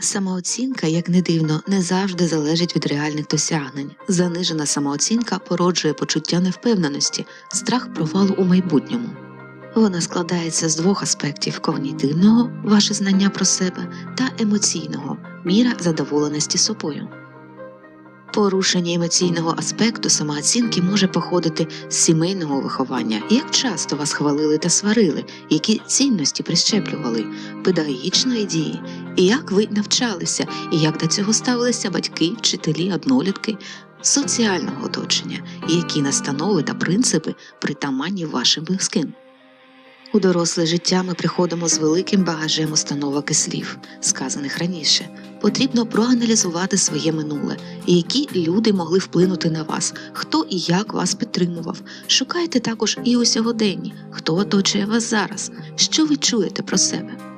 Самооцінка, як не дивно, не завжди залежить від реальних досягнень. Занижена самооцінка породжує почуття невпевненості, страх провалу у майбутньому. Вона складається з двох аспектів когнітивного ваше знання про себе та емоційного міра задоволеності собою. Порушення емоційного аспекту самооцінки може походити з сімейного виховання, як часто вас хвалили та сварили, які цінності прищеплювали, педагогічної дії, і як ви навчалися, і як до цього ставилися батьки, вчителі, однолітки, соціального оточення, і які настанови та принципи притаманні вашим близьким. У доросле життя ми приходимо з великим багажем установок і слів, сказаних раніше. Потрібно проаналізувати своє минуле, які люди могли вплинути на вас, хто і як вас підтримував. Шукайте також і у сьогоденні, хто оточує вас зараз, що ви чуєте про себе.